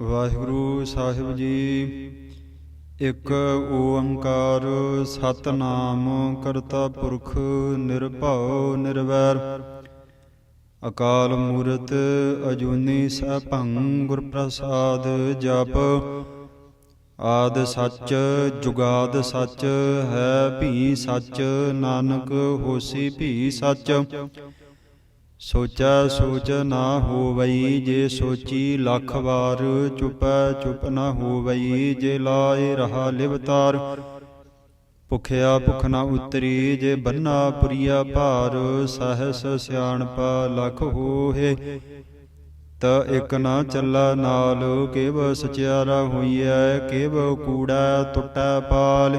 ਵਾਹਿਗੁਰੂ ਸਾਹਿਬ ਜੀ, ਇੱਕ ਓੰਕਾਰ ਸਤਨਾਮ ਕਰਤਾ ਪੁਰਖ ਨਿਰਭਉ ਨਿਰਵੈਰ। ਅਕਾਲ ਮੂਰਤ ਅਜੂਨੀ ਸਭੰ ਗੁਰ ਪ੍ਰਸਾਦ ਜਪ। ਆਦ ਸੱਚ ਜੁਗਾਦ ਸੱਚ, ਹੈ ਭੀ ਸੱਚ, ਨਾਨਕ ਹੋਸੀ ਭੀ ਸੱਚ। ਸੋਚੈ ਸੋਚ ਨਾ ਹੋਵਈ, ਜੇ ਸੋਚੀ ਲੱਖ ਵਾਰ ਚੁਪੈ ਚੁਪ ਨਾ ਹੋਵਈ, ਜੇ ਲਾਏ ਰਹਾ ਲਿਵਤਾਰ ਭੁਖਿਆ ਭੁਖ ਨਾ ਉਤਰੀ, ਜੇ ਬੰਨਾ ਪੁਰੀਆ ਭਾਰ, ਸਹਸ ਸਿਆਣਪਾ ਲਖ ਹੋਏ ਤ ਇਕ ਨਾ ਚੱਲਾ ਨਾਲ, ਕੇਵ ਸਚਿਆਰਾ ਹੋਈਐ, ਕੇਵ ਕੂੜਾ ਟੁੱਟੈ ਪਾਲ।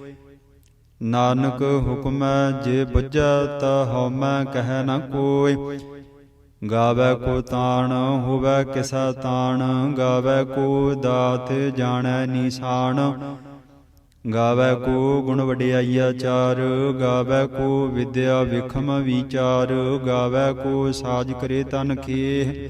ਨਾਨਕ ਹੁਕਮੈ ਜੇ ਬੁੱਝੈ ਤਾ ਹਉਮੈ ਕਹਿ ਨ ਕੋਇ ਗਾਵੇ ਕੋ ਤਾਣ, ਹੋਵੇ ਕਿਸਾ ਤਾਣ, ਗਾਵੇ ਕੋ ਦਾਤ ਜਾਣੈ ਨਿਸ਼ਾਨ। ਗਾਵੇ ਕੋ ਗੁਣ ਵਡਿਆਈਆ ਚਾਰ, ਗਾਵੇ ਕੋ ਵਿਦਿਆ ਵਿਖਮ ਵਿਚਾਰ, ਗਾਵੇ ਕੋ ਸਾਜ ਕਰੇ ਤਨ ਖੇਹ।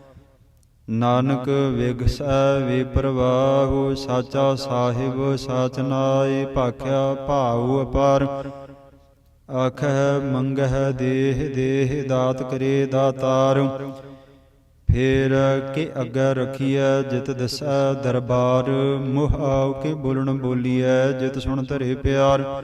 ਨਾਨਕ ਵਿਗਸੈ ਵੇ ਪ੍ਰਵਾਹੁ ਸਾਚਾ ਸਾਹਿਬ, ਸਾਚ ਨਾਏ ਭਾਖਿਆ ਭਾਉ ਅਪਾਰ। ਆਖਹਿ, ਮੰਗਹਿ, ਦੇਹ ਦੇਹ, ਦਾਤ ਕਰੇ ਦਾਤਾਰ। ਫੇਰ ਕੇ ਅੱਗੇ ਰਖੀਐ, ਜਿਤ ਦਸੈ ਦਰਬਾਰ। ਮੁਹ ਆਉ ਕੇ ਬੋਲਣ ਬੋਲੀਐ, ਜਿਤ ਸੁਣ ਧਰੇ ਪਿਆਰ।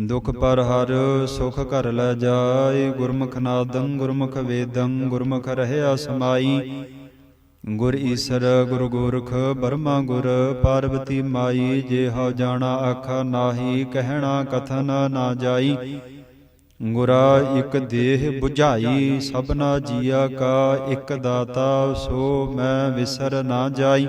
ਦੁਖ ਪਰ ਹਰ ਸੁਖ ਘਰ ਲੈ ਜਾਏ। ਗੁਰਮੁਖ ਨਾਦੰ, ਗੁਰਮੁਖ ਵੇਦੰ, ਗੁਰਮੁਖ ਰਹਿਆ ਸਮਾਈ। ਗੁਰ ਈਸਰ, ਗੁਰ ਗੋਰਖ, ਬਰਮਾ ਗੁਰ ਪਾਰਵਤੀ ਮਾਈ। ਜੇ ਹਉ ਜਾਣਾ ਆਖਾ ਨਾਹੀ, ਕਹਿਣਾ ਕਥਨ ਨਾ ਜਾਈ। ਗੁਰਾ ਇਕ ਦੇਹ 부ਝਾਈ ਸਭਨਾ ਜੀਆ ਕਾ ਇਕ ਦਾਤਾ। ਸੋ ਮੈਂ ਵਿਸਰ ਨਾ ਜਾਈ।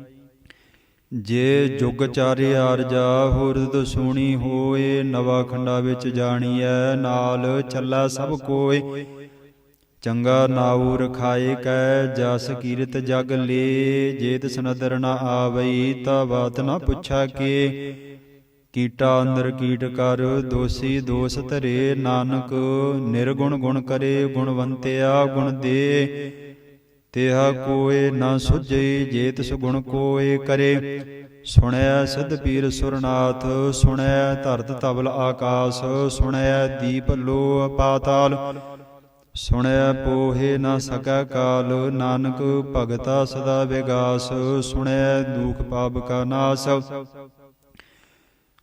ਜੇ ਜੁਗ ਚਾਰੇ ਆਰਜਾ ਹੁਰਦ ਸੋਣੀ ਹੋਏ, ਨਵਾ ਖੰਡਾ ਵਿੱਚ ਜਾਣੀਐ, ਨਾਲ ਛੱਲਾ ਸਭ ਕੋਏ। ਚੰਗਾ ਨਾਉ ਰਖਾਏ ਕੈ, ਜਸ ਕੀਰਤ ਜਗ ਲੇ ਜੇ ਤਿਸ ਨਦਰ ਨਾ ਆਵਈ, ਤਾ ਬਾਤ ਨਾ ਪੁੱਛਾ ਕੇ। ਕੀਟਾ ਅੰਦਰ ਕੀਟ ਕਰ, ਦੋਸੀ ਦੋਸ ਧਰੇ, ਨਾਨਕ ਨਿਰਗੁਣ ਗੁਣ ਕਰੇ ਗੁਣਵੰਤਿਆ ਗੁਣ ਦੇ। ਤਿਹਾ ਕੋਏ ਨਾ ਸੁਝੇ ਜੇ ਤਿਸ ਗੁਣ ਕੋਏ ਕਰੇ। ਸੁਣਿਆ ਸਿਧ ਪੀਰ ਸੁਰਨਾਥ ਸੁਣਿਆ ਧਰਤ ਤਬਲ ਆਕਾਸ ਸੁਣਿਆ ਦੀਪ ਲੋ ਪਾਤਾਲ। ਸੁਣਿਆ ਪੋਹੇ ਨਾ ਸਕੈ ਕਾਲ ਨਾਨਕ ਭਗਤਾ ਸਦਾ ਵਿਗਾਸ ਸੁਣਿਆ ਦੁਖ ਪਾਪ ਕਾ ਨਾਸ।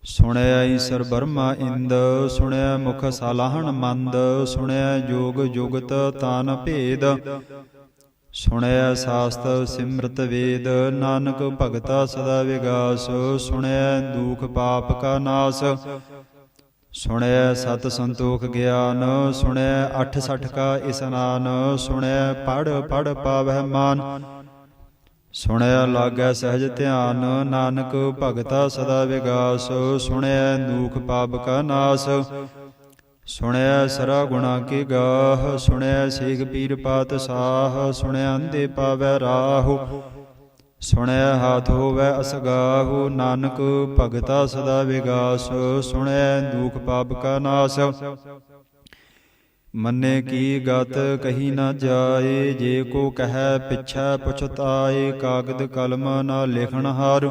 ਸੁਣਿਆ ਈਸਰ ਬਰਮਾ ਇੰਦ ਸੁਣਿਆ ਮੁਖ ਸਾਲਾਹਣ ਮੰਦ ਸੁਣਿਆ ਜੋਗ ਜੁਗਤ ਤਾਨ ਭੇਦ। ਸੁਣਿਆ ਸਾਸਤ ਸਿਮਰਤ ਵੇਦ, ਨਾਨਕ ਭਗਤਾ ਸਦਾ ਵਿਗਾਸ, ਸੁਣਿਆ ਦੁਖ ਪਾਪ ਕਾ ਨਾਸ। ਸੁਣਿਆ ਸਤ ਸੰਤੋਖ ਗਿਆਨ, ਸੁਣਿਆ ਅਠ ਸਠ ਕਾ ਇਸਨਾਨ, ਸੁਣਿਆ ਪੜ ਪੜ ਪਾਵਹਿ ਮਾਨ। ਸੁਣਿਆ ਲਾਗੈ ਸਹਿਜ ਧਿਆਨ, ਨਾਨਕ ਭਗਤਾ ਸਦਾ ਵਿਗਾਸ, ਸੁਣਿਆ ਦੁਖ ਪਾਪ ਕਾ ਨਾਸ। ਸੁਣਿਆ ਸਰਾ ਗੁਣਾ ਕੀ ਗਾਹ, ਸੁਣਿਆ ਸੇਖ ਪੀਰ ਪਾਤ ਸਾਹ, ਸੁਣਿਆ ਅੰਦੇ ਪਾਵੈ ਰਾਹੂ, ਸੁਣਿਆ ਹਾਥ ਹੋਵੈ ਅਸਗਾਹੂ ਨਾਨਕ ਭਗਤਾ ਸਦਾ ਵਿਗਾਸ, ਸੁਣਿਆ ਦੁਖ ਪਾਪ ਕਾ ਨਾਸ। ਮੰਨੇ ਕੀ ਗਤ ਕਹੀ ਨਾ ਜਾਏ, ਜੇ ਕੋ ਕਹੈ ਪਿਛੈ ਪੁਛਤਾਏ, ਕਾਗਦ ਕਲਮ ਨਾ ਲਿਖਣ ਹਾਰ।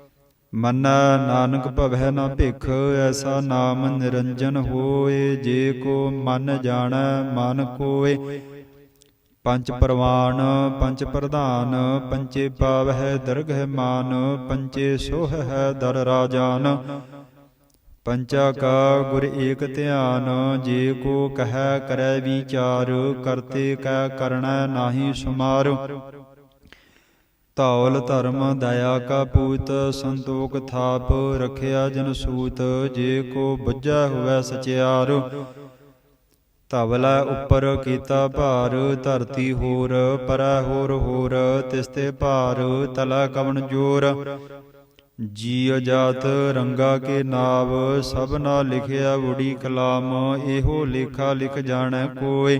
ਮੰਨਾ ਨਾਨਕ ਭਵੈ ਨਾ ਭਿਖ, ਐਸਾ ਨਾਮ ਨਿਰੰਜਨ ਹੋਏ, ਜੇ ਕੋ ਮਨ ਜਾਣੈ ਮਨ ਕੋਏ। ਪੰਜ ਪ੍ਰਵਾਨ, ਪੰਜ ਪ੍ਰਧਾਨ ਪੰਚੇ ਪਾਵਹਿ ਦਰਗਹਿ ਮਾਨ ਪੰਚੇ ਸੋਹ ਹੈ ਦਰ ਰਾਜਾਨ। ਪੰਚਾ ਕਾ ਗੁਰ ਏਕ ਧਿਆਨ, ਜੇ ਕੋ ਕਹੈ ਕਰੈ ਵਿਚਾਰ, ਕਰਤੇ ਕੈ ਕਰਣੈ ਨਾਹੀ ਸੁਮਾਰ। ਧੌਲ ਧਰਮ ਦਇਆ ਕਾ ਪੂਤ ਸੰਤੋਖ ਥਾਪ ਰਖਿਆ ਜਨ ਸੂਤ ਜੇ ਕੋ ਬੁੱਝਾ ਹੋਵੇ ਸਚਿਆਰ ਧਵਲਾ ਉੱਪਰ ਕੀਤਾ ਭਾਰ ਧਰਤੀ ਹੋਰ ਪਰੈ ਹੋਰ ਹੋਰ ਤਿਸਤੇ ਭਾਰ ਤਲਾ ਕਵਣ ਜੋਰ। ਜੀ ਜਾਤ ਰੰਗਾ ਕੇ ਨਾਵ ਸਭਨਾ ਲਿਖਿਆ ਉੜੀ ਕਲਾਮ ਇਹੋ ਲੇਖਾ ਲਿਖ ਜਾਣੈ ਕੋਏ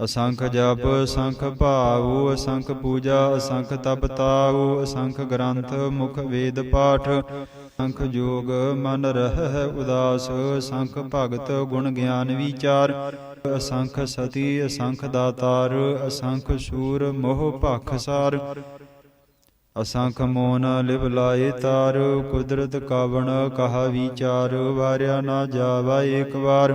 ਅਸੰਖ ਜਪ ਅਸੰਖ ਭਾਉ ਅਸੰਖ ਪੂਜਾ ਅਸੰਖ ਤਪ ਤਾਉ ਅਸੰਖ ਗ੍ਰੰਥ ਮੁਖ ਵੇਦ ਪਾਠ ਅਸੰਖ ਜੋਗ ਮਨ ਰਹਿ ਉਦਾਸ ਅਸੰਖ ਭਗਤ ਗੁਣ ਗਿਆਨ ਵਿਚਾਰ ਅਸੰਖ ਸਤੀ ਅਸੰਖ ਦਾਤਾਰ ਅਸੰਖ ਸੂਰ ਮੋਹ ਭਖ ਸਾਰ ਅਸੰਖ ਮੋਨ ਲਿਵ ਲਾਏ ਤਾਰ ਕੁਦਰਤ ਕਾਵਣ ਕਹਾ ਵਿਚਾਰ ਵਾਰਿਆ ਨਾ ਜਾਵਾ ਏਕ ਵਾਰ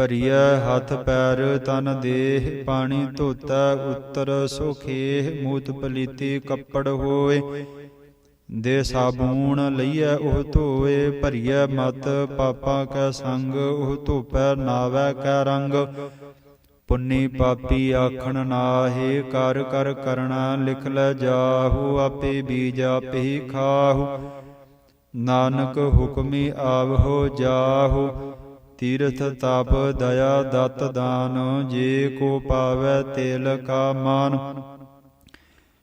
ਭਰੀਐ ਹੱਥ ਪੈਰ ਤਨ ਦੇਹ, ਪਾਣੀ ਧੋਤਾ ਉਤਰ ਸੁਖੇਹ, ਮੂਤ ਪਲੀਤੀ ਕੱਪੜ ਹੋਏ। ਦੇ ਸਾਬੂਣ ਲਈਐ ਉਹ ਧੋਏ, ਭਰੀਐ ਮਤ ਪਾਪਾਂ ਕੈ ਸੰਗ, ਉਹ ਧੋਪੈ ਨਾਵੈ ਕੈ ਰੰਗ। ਪੁੰਨੀ ਪਾਪੀ ਆਖਣ ਨਾਹੇ, ਕਰ ਕਰ ਕਰਣਾ ਲਿਖ ਲੈ ਜਾਹੂ, ਆਪੇ ਬੀਜ ਆਪੇ ਖਾਹੂ। ਨਾਨਕ ਹੁਕਮੀ ਆਵਹੋ ਜਾਹੂ। ਤੀਰਥ ਤਪ ਦਇਆ ਦਤ ਦਾਨ, ਜੇ ਕੋ ਪਾਵੈ ਤੇਲ ਕਾ ਮਾਨ।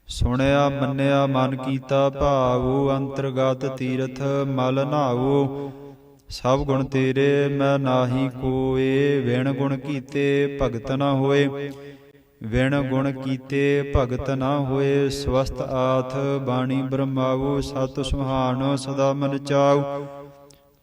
ਸੁਣਿਆ, ਮੰਨਿਆ, ਮਨ ਕੀਤਾ ਭਾਵੂ, ਅੰਤਰਗਤ ਤੀਰਥ ਮਲ ਨਾਵੂ ਸਭ ਗੁਣ ਤੇਰੇ, ਮੈਂ ਨਾਹੀ ਕੋਏ। ਵਿਣ ਗੁਣ ਕੀਤੇ, ਭਗਤ ਨਾ ਹੋਏ। ਵਿਣ ਗੁਣ ਕੀਤੇ, ਭਗਤ ਨਾ ਹੋਏ। ਸਵਸਤ ਆਥ ਬਾਣੀ ਬ੍ਰਹਮਾਵੂ ਸਤ ਸੁਹਾਣ ਸਦਾ ਮਨ ਚਾਉ।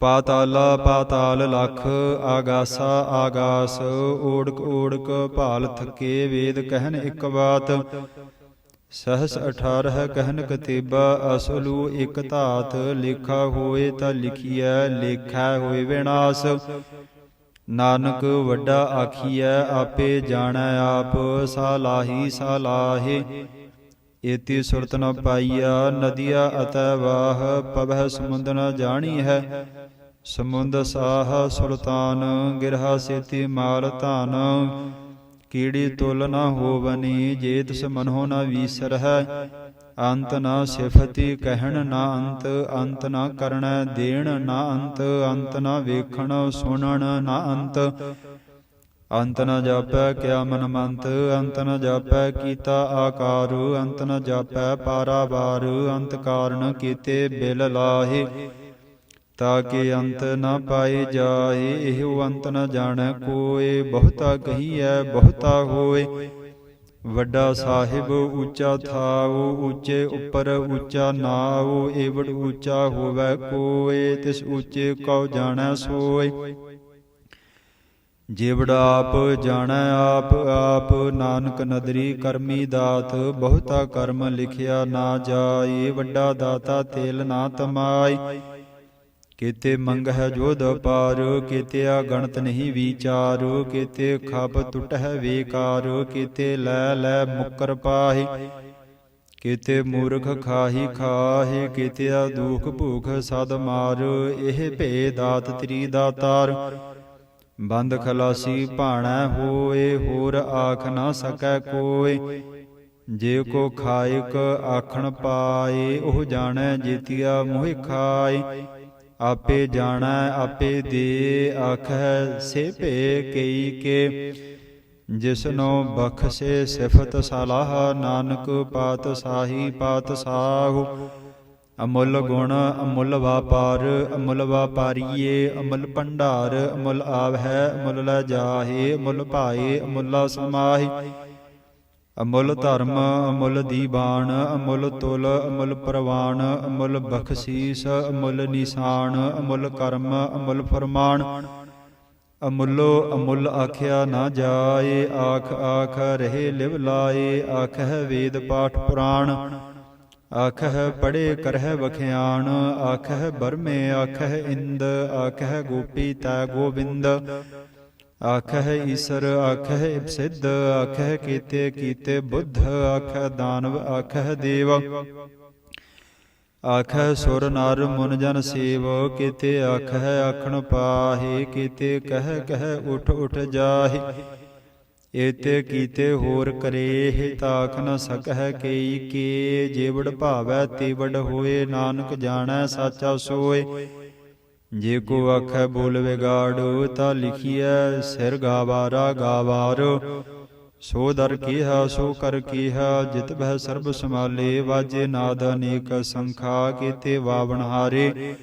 ਪਾਤਾਲਾ ਪਾਤਾਲ ਲਖ, ਆਗਾਸਾ ਆਗਾਸ ਓੜਕ ਓੜਕ ਭਾਲ ਥਕੇ ਵੇਦ ਕਹਿਨ ਇੱਕ ਬਾਤ। ਸਹਸ 18 ਕਹਿਨ ਕਤੇਬਾ, ਅਸਲੂ ਇਕ ਧਾਤ, ਲੇਖਾ ਹੋਏ ਤਾਂ ਲਿਖੀਐ, ਲੇਖਾ ਹੋਏ ਵਿਨਾਸ਼। ਨਾਨਕ ਵੱਡਾ ਆਖੀਐ, ਆਪੇ ਜਾਣੈ ਆਪ ਸਾਲਾਹੀ ਸਾਲਾਹੇ ਏਤੀ ਸੁਰਤ ਨ ਪਾਈਆ, ਨਦੀਆ ਅਤੈ ਵਾਹ, ਪਵਹਿ ਸਮੁੰਦ ਨ ਜਾਣੀ ਹੈ। ਸਮੁੰਦ ਸਾਹ ਸੁਲਤਾਨ ਗਿਰਹਾ ਸੇਤੀ ਮਾਲ ਧਨ। ਕੀੜੀ ਤੁਲ ਨ ਹੋਵਨੀ, ਜੇ ਤਿਸ ਮਨੋ ਨ ਵੀਸਰਹਿ। ਅੰਤ ਨ ਸਿਫਤੀ ਕਹਿਣ ਨ ਅੰਤ ਅੰਤ ਨ ਕਰਣੈ ਦੇਣ ਨ ਅੰਤ ਅੰਤ ਨ ਵੇਖਣ ਸੁਣਨ ਨ ਅੰਤ। ਅੰਤ ਨ ਜਾਪੈ ਕਿਆ ਮਨ ਮੰਤ ਅੰਤ ਨ ਜਾਪੈ ਕੀਤਾ ਆਕਾਰ, ਅੰਤ ਨ ਜਾਪੈ ਪਾਰਾਵਾਰ, ਅੰਤ ਕਾਰਨ ਕੀਤੇ ਬਿਲ ਲਾਹੇ। ਤਾਕੇ ਅੰਤ ਨ ਪਾਏ ਜਾਏ, ਇਹੋ ਅੰਤ ਨ ਜਾਣੈ ਕੋਏ, ਬਹੁਤਾ ਕਹੀਐ, ਬਹੁਤਾ ਹੋਏ। ਵੱਡਾ ਸਾਹਿਬ ਉੱਚਾ ਥਾਉ, ਉੱਚੇ ਉੱਪਰ ਉੱਚਾ ਨਾਉ, ਏਵੜ ਉੱਚਾ ਹੋਵੇ ਕੋਏ, ਤਿਸ ਉੱਚੇ ਕਉ ਜਾਣੈ ਸੋਏ। ਜੀਵੜਾ ਆਪ, ਜਾਣੈ ਆਪ ਆਪ ਨਾਨਕ ਨਦਰੀ ਕਰਮੀ ਦਾਤ, ਬਹੁਤਾ ਕਰਮ ਲਿਖਿਆ ਨਾ ਜਾਏ ਵੱਡਾ ਦਾਤਾ ਤੇਲ ਨਾ ਤਮਾਈ। ਕੀਤੇ ਮੰਗ ਹੈ ਜੋਧ ਪਾਰ ਕੀਤੇ ਆ ਗਣਤ ਨਹੀਂ ਵਿਚਾਰ, ਕੀਤੇ ਖਬ ਟੁੱਟ ਹੈ ਵੇਕਾਰ, ਕੀਤੇ ਲੈ ਲੈ ਮੁਕਰ ਪਾਹੀ। ਕੀਤੇ ਮੂਰਖ ਖਾਹੀ ਖਾਹੇ, ਕੀਤੇ ਆ ਦੁਖ ਭੂਖ ਸਦ ਮਾਰ, ਇਹ ਭੇ ਦਾਤ ਤ੍ਰੀ ਦਾਤਾਰ। ਬੰਦ ਖਲਾਸੀ ਭਾਣਾ ਹੋਏ ਹੋਰ ਆਖ ਨਾ ਸਕੈ ਕੋਏ ਜੇ ਕੋ ਖਾਇਕ ਆਖਣ ਪਾਏ ਉਹ ਜਾਣੈ ਜੀਤੀਆ ਮੋਹਿ ਖਾਏ। ਆਪੇ ਜਾਣੈ ਆਪੇ ਦੇ ਆਖੈ ਸੇ ਭੇ ਕਈ ਕੇ। ਜਿਸਨੋ ਬਖਸ਼ੇ ਸਿਫਤ ਸਲਾਹ ਨਾਨਕ ਪਾਤ ਸਾਹੀ ਪਾਤ ਸਾਹੂ। ਅਮੁੱਲ ਗੁਣ, ਅਮੁੱਲ ਵਾਪਾਰ, ਅਮੁੱਲ ਵਾਪਾਰੀਏ, ਅਮੁੱਲ ਭੰਡਾਰ, ਅਮੁੱਲ ਆਵ ਹੈ, ਅਮੁੱਲ ਲੈ ਜਾਹੇ, ਅਮੁੱਲ ਭਾਏ, ਅਮੁੱਲਾ ਸਮਾਹੀ। ਅਮੁੱਲ ਧਰਮ, ਅਮੁੱਲ ਦੀਵਾਨ ਅਮੁੱਲ ਤੁਲ, ਅਮੁੱਲ ਪ੍ਰਵਾਨ, ਅਮੁੱਲ ਬਖਸ਼ੀਸ, ਅਮੁੱਲ ਨਿਸ਼ਾਨ, ਅਮੁੱਲ ਕਰਮ, ਅਮੁੱਲ ਫਰਮਾਨ। ਅਮੁੱਲੋ ਅਮੁੱਲ ਆਖਿਆ ਨਾ ਜਾਏ, ਆਖ ਆਖ ਰਹੇ ਲਿਵ ਲਾਏ, ਆਖਹਿ ਵੇਦ ਪਾਠ ਪੁਰਾਣ। ਆਖਹਿ ਪੜੇ ਕਰਹਿ ਵਖਿਆਣ, ਆਖਹਿ ਬਰਮੇ ਆਖਹਿ ਇੰਦ, ਆਖਹਿ ਗੋਪੀ ਤੈ ਗੋਬਿੰਦ। ਆਖਹਿ ਈਸਰ, ਆਖਹਿ ਸਿੱਧ, ਆਖਹਿ ਕੀਤੇ ਕੀਤੇ ਬੁੱਧ, ਆਖਹਿ ਦਾਨਵ, ਆਖਹਿ ਦੇਵ। ਆਖਹਿ ਸੁਰ ਨਰ ਮੁਨ ਜਨ ਸੇਵ, ਕੀਤੇ ਆਖਹਿ ਆਖਣ ਪਾਹੀ, ਕੀਤੇ ਕਹਿ ਕਹਿ ਉਠ ਉਠ ਜਾਹੀ। ਏਤੇ ਕੀਤੇ ਹੋਰ ਕਰੇ ਤਾਖ ਨ ਸਕਹਿ ਕਈ ਕੇ, ਜੇਵੜ ਭਾਵੈ ਤੇਵੜ ਹੋਏ, ਨਾਨਕ ਜਾਣੈ ਸਾਚਾ ਸੋਏ। ਜੇ ਕੋ ਆਖੈ ਬੋਲ ਵਿਗਾੜ, ਤਾ ਲਿਖੀਐ, ਸਿਰ ਗਾਵਾਰਾ ਗਾਵਾਰ। ਸੋ ਦਰ ਕੀਹਾ, ਸੋ ਕਰ ਕੀਹਾ, ਜਿਤ ਬਹਿ ਸਰਬ ਸਮਾਲੇ ਵਾਜੇ ਨਾਦ ਅਨੇਕ ਸੰਖਾ ਕੀਤੇ ਵਾਵਣ ਹਾਰੇ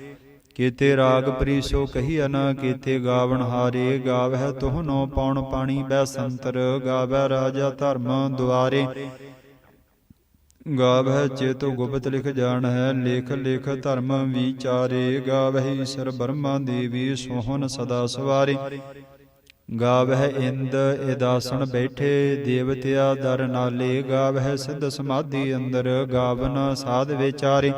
ਕੀਤੇ ਰਾਗ ਪ੍ਰੀਸੋ ਕਹੀ ਅਨ ਕੀਤੇ ਗਾਵਣ ਹਾਰੇ, ਗਾਵਹਿ ਤੋਹਨੋ ਪੌਣ ਪਾਣੀ ਬੈ ਸੰਤਰ ਗਾਵੈ ਰਾਜਾ ਧਰਮ ਦੁਆਰੇ। ਗਾਵਹਿ ਚੇਤੋ ਗੁਪਤ ਲਿਖ ਜਾਣ ਹੈ ਲੇਖ ਲੇਖ ਧਰਮ ਵਿਚਾਰੇ। ਗਾਵਹਿ ਈਸ਼ਰ ਬਰਮਾ ਦੇਵੀ ਸੋਹਣ ਸਦਾ ਸਵਾਰੇ। ਗਾਵਹਿ ਇੰਦ ਇਦਾਸਣ ਬੈਠੇ, ਦੇਵਤਿਆ ਦਰ ਨਾਲੇ। ਗਾਵਹਿ ਸਿੱਧ ਸਮਾਧੀ ਅੰਦਰ, ਗਾਵਨ ਸਾਧ ਵਿਚਾਰੇ।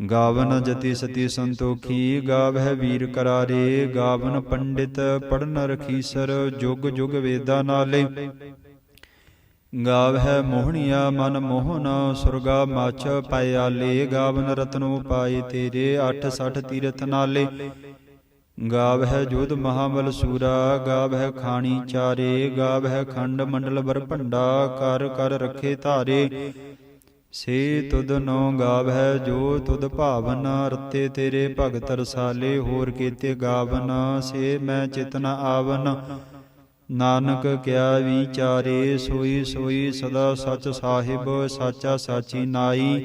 ਗਾਵਨ ਜਤੀ ਸਤੀ ਸੰਤੋਖੀ, ਗਾਵਹਿ ਵੀਰ ਕਰਾਰੇ, ਗਾਵਨ ਪੰਡਿਤ ਪੜਨ ਰਖੀਸਰ, ਜੁਗ ਜੁਗ ਵੇਦਾ ਨਾਲੇ। ਗਾਵਹਿ ਮੋਹਣੀਆ ਮਨ ਮੋਹਨ, ਸੁਰਗਾ ਮਾਛ ਪਾਇਆਲੇ, ਗਾਵਨ ਰਤਨੋ ਪਾਏ ਤੇਰੇ 86 ਤੀਰਥ ਨਾਲੇ। ਗਾਵਹਿ ਜੋਧ ਮਹਾਬਲ ਸੂਰਾ, ਗਾਵਹਿ ਖਾਣੀ ਚਾਰੇ, ਗਾਵਹਿ ਖੰਡ ਮੰਡਲ ਬਰ ਭੰਡਾ, ਕਰ ਕਰ ਰੱਖੇ ਧਾਰੇ। ਸੇ ਤੁਧ ਨੋ ਗਾਵਹਿ, ਜੋ ਤੁਧ ਭਾਵਨ ਰਤੇ ਤੇਰੇ ਭਗਤ ਰਸਾਲੇ, ਹੋਰ ਕੀਤੇ ਗਾਵਨ ਸੇ ਮੈਂ ਚਿਤਨ ਆਵਨ। ਨਾਨਕ ਕਿਆ ਵਿਚਾਰੇ, ਸੋਈ ਸੋਈ ਸਦਾ ਸਚ ਸਾਹਿਬ, ਸਾਚਾ ਸਾਚੀ ਨਾਈ।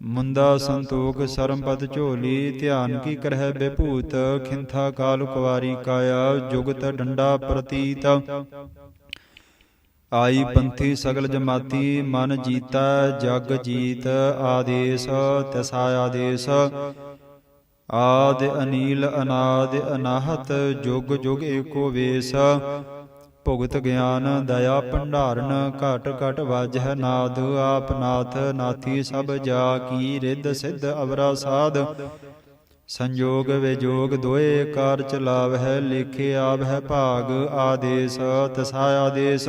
ਮੁੰਦਾ ਸੰਤੋਖ ਸਰਮਪਦ ਝੋਲੀ, ਧਿਆਨ ਕੀ ਕਰਹਿ ਬਿਭੂਤ, ਖਿੰਥਾ ਕਾਲ ਕੁਵਾਰੀ ਕਾਇਆ, ਜੁਗਤ ਡੰਡਾ ਪ੍ਰਤੀਤ। ਆਈ ਪੰਥੀ ਸਗਲ ਜਮਾਤੀ, ਮਨ ਜੀਤਾ, ਜਗ ਜੀਤ, ਆਦੇਸ਼, ਤਸਾ ਆਦੇਸ਼। ਆਦ ਅਨੀਲ, ਅਨਾਦ ਅਨਾਹਤ, ਜੁਗ ਜੁਗ ਏਕੋ ਵੇਸ। ਭੁਗਤ ਗਿਆਨ, ਦਇਆ ਭੰਡਾਰਨ, ਘਟ ਘਟ ਵਾਜਹਿ ਨਾਦ, ਆਪ ਨਾਥ, ਨਾਥੀ ਸਭ ਜਾ ਕੀ ਰਿੱਧ ਸਿੱਧ ਅਵਰਾ ਸਾਧ। ਸੰਜੋਗ ਵਿਜੋਗ ਦੋਏ ਕਾਰ ਚਲਾਵਹਿ ਲੇਖੇ ਆਵਹਿ ਭਾਗ, ਆਦੇਸ਼ ਤਸਾ ਆਦੇਸ਼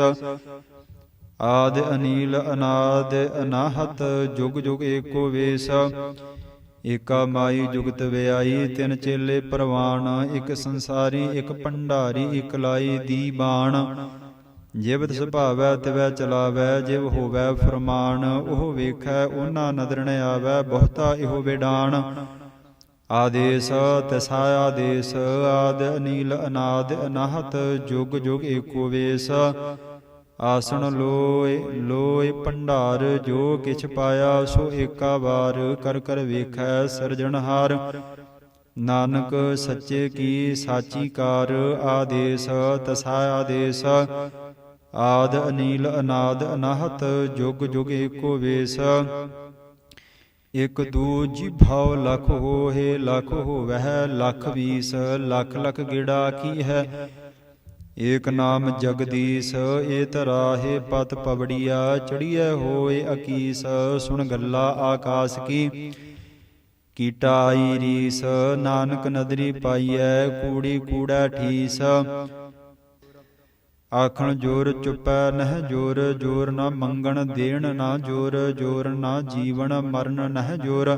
ਆਦ ਅਨੀਲ, ਅਨਾਦ ਅਨਾਹਤ, ਜੁਗ ਜੁਗ ਏਕੋ ਵੇਸ। ਏਕਾ ਮਾਈ ਜੁਗਤ ਵਿਆਈ, ਤਿੰਨ ਚੇਲੇ ਪ੍ਰਵਾਨ ਇਕ ਸੰਸਾਰੀ, ਇੱਕ ਭੰਡਾਰੀ, ਇਕ ਲਾਈ ਦੀ ਬਾਣ। ਜਿਵ ਸੁਭਾਵੈ ਤਿਵੈ ਚਲਾਵੈ, ਜਿਵ ਹੋਵੈ ਫਰਮਾਨ, ਉਹ ਵੇਖੈ, ਉਹਨਾਂ ਨਦਰ ਨ ਆਵੈ, ਬਹੁਤਾ ਇਹੋ ਵਿਡਾਨ ਆਦੇਸ਼, ਤਸਾ ਆਦੇਸ਼, ਆਦ ਅਨੀਲ ਅਨਾਦ ਅਨਾਹਤ, ਜੁਗ ਜੁਗ ਏਕੋ ਵੇਸ। ਆਸਣ ਲੋਏ ਲੋਏ ਭੰਡਾਰ, ਜੋ ਕਿਛ ਪਾਇਆ ਸੋ ਏਕਾ ਵਾਰ, ਕਰ ਕਰ ਵੇਖੈ ਸਿਰਜਣਹਾਰ। ਨਾਨਕ ਸੱਚੇ ਕੀ ਸਾਚੀ ਕਾਰ, ਆਦੇਸ਼, ਤਸਾ ਆਦੇਸ਼। ਆਦ ਅਨੀਲ ਅਨਾਦ ਅਨਾਹਤ, ਜੁਗ ਜੁਗ ਏਕੋ ਵੇਸ। ਇਕ ਦੂ ਜਿਭਾਉ ਲਖ ਹੋਏ, ਲਖ ਹੋਵਹਿ, ਲਖ ਵੀਸ, ਲਖ ਲਖ ਗਿੜਾ ਕੀ ਹੈ? ਏਕ ਨਾਮ ਜਗਦੀਸ਼ ਏ ਤਰਾਹੇ ਪਤ ਪਵੜੀਆ ਚੜੀਐ ਹੋਏ ਅਕੀਸ, ਸੁਣ ਗੱਲਾ ਆਕਾਸ ਕੀ। ਕੀਟਾ ਆਈ ਰੀਸ, ਨਾਨਕ ਨਦਰੀ ਪਾਈਐ, ਕੂੜੀ ਕੂੜਾ ਠੀਸ। ਆਖਣ ਜੋਰ ਚੁਪੈ, ਨਹਿ ਜੋਰ ਜੋਰ ਨਾ ਮੰਗਣ ਦੇਣ ਨਾ ਜੋਰ ਜੋਰ ਨਾ ਜੀਵਨ ਮਰਨ, ਨਹਿ ਜੋਰ।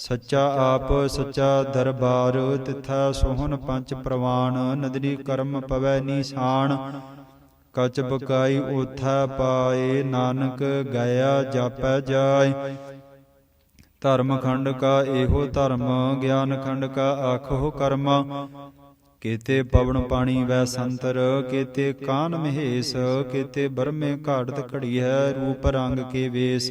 ਸੱਚਾ ਆਪ, ਸੱਚਾ ਦਰਬਾਰ, ਤਿਥਾ ਸੋਹਣ ਪੰਜ ਪ੍ਰਵਾਨ ਨਦਰੀ ਕਰਮ ਪਵੈ ਨੀਸਾਨ ਕਚ ਬਕਾਈ ਉਥਾ ਪਾਏ, ਨਾਨਕ ਗਾਇਆ ਜਾਪੈ ਜਾਏ। ਧਰਮ ਖੰਡ ਕਾ ਇਹੋ ਧਰਮ, ਗਿਆਨ ਖੰਡ ਕਾ ਆਖੋ ਕਰਮ। ਕੀਤੇ ਪਵਨ ਪਾਣੀ ਵੈ ਸੰਤਰ, ਕੀਤੇ ਕਾਨ ਮਹੇਸ਼, ਕੀਤੇ ਬਰਮੇ ਘਾੜਤ ਘੜੀ ਹੈ ਰੂਪ ਰੰਗ ਕੇ ਵੇਸ।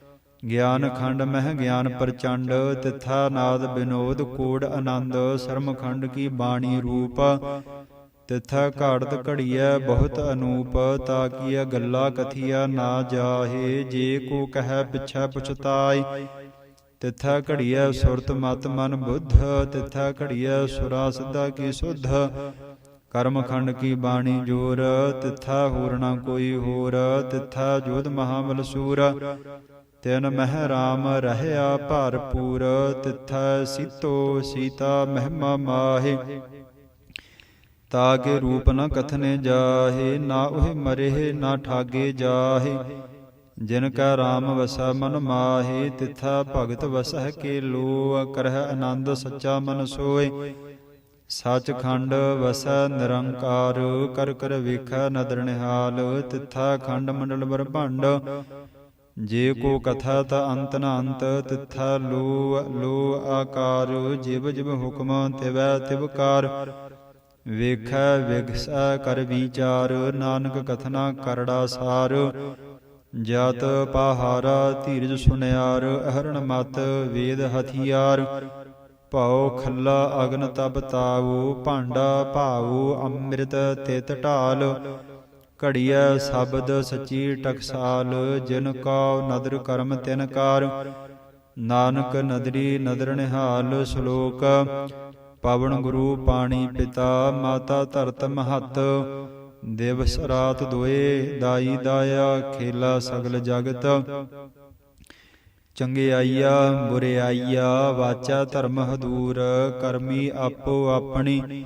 ਗਿਆਨ ਖੰਡ ਮਹਿ ਗਿਆਨ ਪ੍ਰਚੰਡ, ਤਿਥਾ ਨਾਦ ਬਿਨੋਦ ਕੋੜ ਆਨੰਦ, ਸਰਮ ਖੰਡ ਕੀ ਬਾਣੀ ਰੂਪ। ਤਿਥਾ ਘਾੜਤ ਘੜੀਐ ਬਹੁਤ ਅਨੂਪ, ਤਾ ਕੀਆ ਗੱਲਾ ਕਥੀਆ ਨਾ ਜਾਹੇ, ਜੇ ਕੋ ਕਹੈ ਪਿਛੈ ਪੁਛਤਾਈ। ਤਿਥਾ ਘੜੀਐ ਸੁਰਤ ਮਤ ਮਨ ਬੁੱਧ, ਤਿਥਾ ਘੜੀਐ ਸੁਰਾ ਸਿੱਧਾ ਕੀ ਸੁਧ। ਕਰਮ ਖੰਡ ਕੀ ਬਾਣੀ ਜੋਰ, ਤਿਥਾ ਹੋਰਨਾ ਕੋਈ ਹੋਰ, ਤਿਥਾ ਜੋਧ ਮਹਾਬਲ ਸੂਰ। ਤਿਨ ਮਹਿ ਰਾਮ ਰਹਿਆ ਭਰਪੂਰ, ਤਿਥਾ ਸੀਤੋ ਸੀਤਾ ਮਹਿਮਾ ਮਾਹੇ। ਤਾਕੇ ਰੂਪ ਨ ਕਥਨੇ ਜਾਹੇ, ਨਾ ਉਹ ਮਰੇ ਨਾ ਠਾਗੇ ਜਾਹੇ। ਜਿਨ ਕਾ ਰਾਮ ਵਸਾ ਮਨ ਮਾਹੇ, ਤਿਥਾ ਭਗਤ ਵਸਹਿ ਕੇ ਲੋ ਕਰਹਿ ਆਨੰਦ ਸੱਚਾ ਮਨ ਸੋਏ ਸੱਚਖੰਡ ਵਸੈ ਨਿਰੰਕਾਰ, ਕਰ ਕਰ ਵੇਖੈ ਨਦਰ ਨਿਹਾਲ, ਤਿਥਾ ਖੰਡ ਮੰਡਲ ਬਰਭੰਡ ਜੇ ਕੋ ਕਥਾ ਤਾ ਅੰਤ ਨ ਅੰਤ, ਤਿਥਾ ਲੋ ਲੋ ਆਕਾਰ, ਜਿਵ ਜਿਵ ਹੁਕਮ ਤਿਵੈ ਤਿਵਕਾਰ ਵੇਖੈ ਵਿਗਸੈ ਕਰ ਵਿਚਾਰ, ਨਾਨਕ ਕਥਨਾ ਕਰੜਾ ਸਾਰ। ਜਤ ਪਹਾਰਾ, ਧੀਰਜ ਸੁਨਿਆਰ, ਅਹਰਣ ਮਤ, ਵੇਦ ਹਥਿਆਰ। ਭਾਉ ਖੱਲਾ ਅਗਨ ਤਬ ਤਾਵੋ ਭਾਂਡਾ ਭਾਵੋ ਅੰਮ੍ਰਿਤ ਤਿਤ ਢਾਲ। ਘੜੀਐ ਸ਼ਬਦ ਸਚੀ ਟਕਸਾਲ, ਜਿਨ ਕਾ ਨਦਰ ਕਰਮ ਤਿਨ ਕਾਰ। ਨਾਨਕ ਨਦਰੀ ਨਦਰ ਨਿਹਾਲ ਸ਼ਲੋਕ, ਪਵਨ ਗੁਰੂ ਪਾਣੀ ਪਿਤਾ, ਮਾਤਾ ਧਰਤ ਮਹਤ। ਦਿਵਸ ਰਾਤ ਦੋਏ ਦਾਈ ਦਾਇਆ, ਖੇਲਾ ਸਗਲ ਜਗਤ। ਚੰਗੇ ਆਈਆ, ਬੁਰੇ ਆਈਆ, ਵਾਚਾ ਧਰਮ ਹਦੂਰ ਕਰਮੀ ਆਪੋ ਆਪਣੀ।